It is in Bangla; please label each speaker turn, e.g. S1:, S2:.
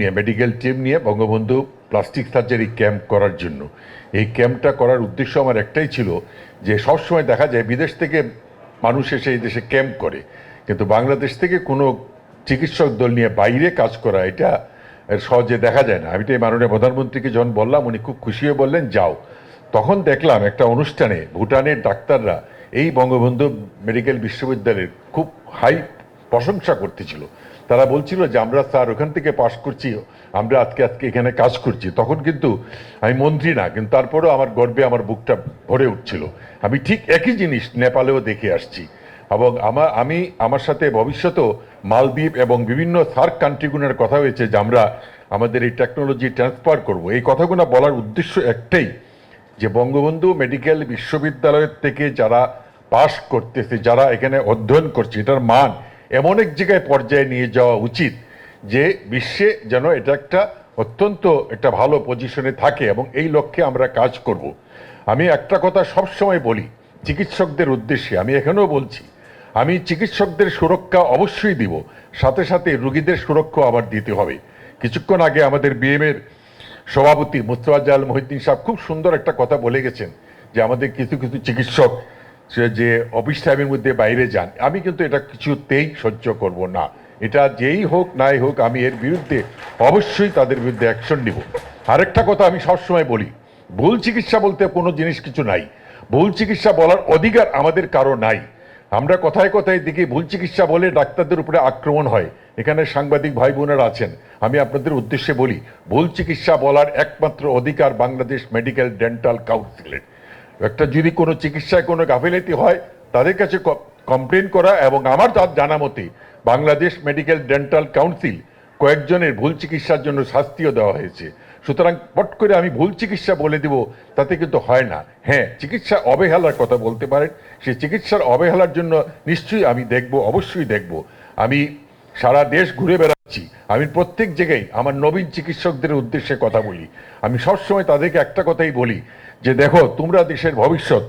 S1: নিয়ে মেডিকেল টিম নিয়ে বঙ্গবন্ধু প্লাস্টিক সার্জারি ক্যাম্প করার জন্য। এই ক্যাম্পটা করার উদ্দেশ্য আমার একটাই ছিল যে, সবসময় দেখা যায় বিদেশ থেকে মানুষ এসে এই দেশে ক্যাম্প করে। কিন্তু বাংলাদেশ থেকে কোনো চিকিৎসক দল নিয়ে বাইরে কাজ করা, এটা সহজে দেখা যায় না। আমি তো এই মাননীয় প্রধানমন্ত্রীকে যখন বললাম, উনি খুব খুশি হয়ে বললেন, যাও। তখন দেখলাম একটা অনুষ্ঠানে ভুটানের ডাক্তাররা এই বঙ্গবন্ধু মেডিকেল বিশ্ববিদ্যালয়ের খুব হাই প্রশংসা করতেছিল। তারা বলছিল যে, আমরা স্যার ওখান থেকে পাশ করছি, আমরা আজকে আজকে এখানে কাজ করছি। তখন কিন্তু আমি মন্ত্রী না, কিন্তু তারপরেও আমার গর্বে আমার বুকটা ভরে উঠছিল। আমি ঠিক একই জিনিস নেপালেও দেখে আসছি। এবং আমার আমি, আমার সাথে ভবিষ্যতেও মালদ্বীপ এবং বিভিন্ন সার্ক কান্ট্রিগুলোর কথা হয়েছে যে, আমরা আমাদের এই টেকনোলজি ট্রান্সফার করব। এই কথাগুলো বলার উদ্দেশ্য একটাই, যে বঙ্গবন্ধু মেডিকেল বিশ্ববিদ্যালয়ের থেকে যারা পাশ করতেছে, যারা এখানে অধ্যয়ন করছে, এটার মান এমন এক জায়গায় পর্যায়ে নিয়ে যাওয়া উচিত যে বিশ্বে যেন এটা একটা অত্যন্ত একটা ভালো পজিশনে থাকে এবং এই লক্ষ্যে আমরা কাজ করব। আমি একটা কথা সবসময় বলি, চিকিৎসকদের উদ্দেশ্যে, আমি এখানেও বলছি, আমি চিকিৎসকদের সুরক্ষা অবশ্যই দিব, সাথে সাথে রুগীদের সুরক্ষা আবার দিতে হবে। কিছুক্ষণ আগে আমাদের বিএমের সভাপতি মুস্তফা জাল মহিদ্দিন সাহেব খুব সুন্দর একটা কথা বলে গেছেন যে আমাদের কিছু কিছু চিকিৎসক যে অফিস টাইমের মধ্যে বাইরে যান, আমি কিন্তু এটা কিছুতেই সহ্য করব না। এটা যেই হোক, নাই হোক, আমি এর বিরুদ্ধে অবশ্যই তাদের বিরুদ্ধে অ্যাকশন নিব। আরেকটা কথা আমি সবসময় বলি, ভুল চিকিৎসা বলতে কোনো জিনিস কিছু নাই। ভুল চিকিৎসা বলার অধিকার আমাদের কারও নাই। আমরা কথায় কথায় দেখি ভুল চিকিৎসা বলে ডাক্তারদের উপরে আক্রমণ হয়। এখানে সাংবাদিক ভাই বোনেরা আছেন। আমি আপনাদের উদ্দেশ্যে বলি, ভুল চিকিৎসা বলার একমাত্র অধিকার বাংলাদেশ মেডিকেল ডেন্টাল কাউন্সিলের একটা যদি কোনো চিকিৎসায় কোনো গাফিলতি হয়, তাদের কাছে কমপ্লেন করা এবং আমার জানা মতে বাংলাদেশ মেডিকেল ডেন্টাল কাউন্সিল কয়েকজনের ভুল চিকিৎসার জন্য শাস্তিও দেওয়া হয়েছে। সুতরাং পট করে আমি ভুল চিকিৎসা বলে দিব, তাতে কিন্তু হয় না। হ্যাঁ চিকিৎসা অবহেলার কথা বলতে পারেন সেই চিকিৎসার অবহেলার জন্য নিশ্চয়ই আমি দেখব, অবশ্যই দেখব। আমি সারা দেশ ঘুরে বেড়াচ্ছি। আমি প্রত্যেক জায়গায় আমার নবীন চিকিৎসকদের উদ্দেশ্যে কথা বলি। আমি সবসময় তাদেরকে একটা কথাই বলি যে দেখো তোমরা দেশের ভবিষ্যৎ